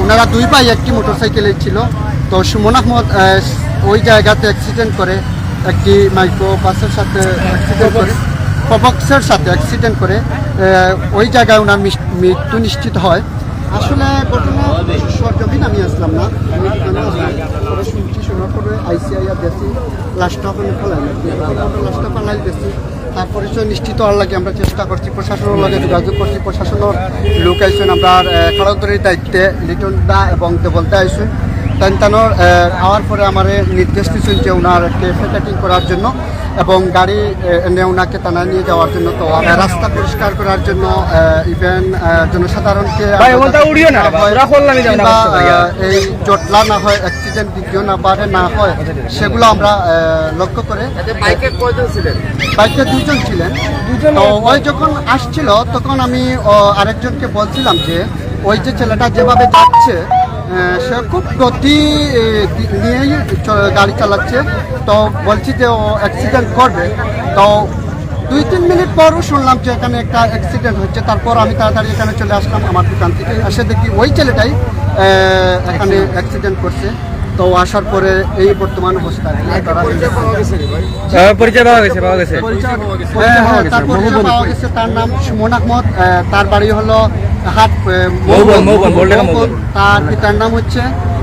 ওনারা দুই ভাই একটি মোটরসাইকেলে ছিল তো সুমন আহমদ ওই জায়গাতে অ্যাক্সিডেন্ট করে একটি মাইক্রো বাসের সাথে অ্যাক্সিডেন্ট করে প্রবক্সের সাথে অ্যাক্সিডেন্ট করে ওই জায়গায় ওনার মৃত্যু নিশ্চিত হয় আসলে ঘটনা সরজমিন আমি আসলাম না আমি পরে শুনছি শোনার পরে আইসিআই আর বেশি লাস্টটা ফেলাই লাস্টটা ফেলাই বেশি তার পরিচয় নিশ্চিত হওয়ার লাগে আমরা চেষ্টা করছি, প্রশাসনের লগে যোগাযোগ করছি, প্রশাসনের লোক আইসেন আমরা খাড়াতরির দায়িত্বে লিটন দা এবং দেবল দা আইসেন। তান তানোর আওয়ার পরে আমার নির্দেশ দিয়েছেন যে ওনার কেফে কাটিং করার জন্য এবং গাড়ি এনে ওনাকে টানা নিয়ে যাওয়ার জন্য তো রাস্তা পরিষ্কার করার জন্য ইভেন জনসাধারণকে হয়, এই জটলা না হয় অ্যাক্সিডেন্ট দ্বিতীয় না বারে না হয় সেগুলো আমরা লক্ষ্য করে বাইকে বাইকে দুজন ছিলেন। তো ওই যখন আসছিল তখন আমি আরেকজনকে বলছিলাম যে ওই যে ছেলেটা যেভাবে যাচ্ছে সে খুব গতি নিয়েই গাড়ি চালাচ্ছে। তো বলছি যে ও অ্যাক্সিডেন্ট করবে। তো দুই তিন মিনিট পরও শুনলাম যে এখানে একটা অ্যাক্সিডেন্ট হচ্ছে। তারপর আমি তাড়াতাড়ি এখানে চলে আসলাম আমার দোকান থেকে। এসে দেখি ওই ছেলেটাই এখানে অ্যাক্সিডেন্ট করছে। তো আসার পরে এই বর্তমান অবস্থা। পরিচয় পাওয়া গেছে রে ভাই আহ, পরিচয় পাওয়া গেছে। পাওয়া গেছে হ্যাঁ, হ্যাঁ, পাওয়া গেছে। তার নাম সুমন আহমদ। তার বাড়ি হলো হাট মৌবন, মৌবন। তার পিতার নাম হচ্ছে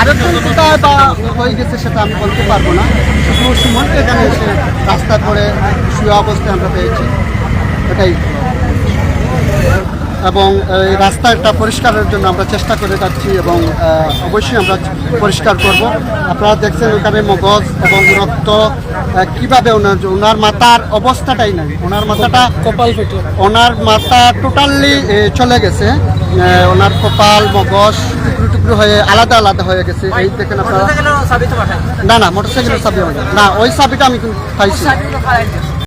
আরেকজন কোথায় বা হয়ে গেছে সেটা আমি বলতে পারব না। শুধু সুমনকে এখানে এসে রাস্তা করে শুয়ে অবস্থায় আমরা পেয়েছি। এটাই। এবং এই রাস্তাটা পরিষ্কারের জন্য আমরা চেষ্টা করে যাচ্ছি এবং অবশ্যই আমরা পরিষ্কার করব। আপনারা দেখছেন ওখানে মগজ এবং রক্ত কীভাবে ওনার ওনার মাথার অবস্থাটাই নাই। ওনার মাথাটা কপাল ফেটে। ওনার মাথা টোটালি চলে গেছে। ওনার কপাল মগজ টুকরো টুকরো হয়ে আলাদা আলাদা হয়ে গেছে। এই দেখেন আপনারা না না মোটরসাইকেলের চাবি আমাদের না ওই চাবিটা আমি কিন্তু পাইছি।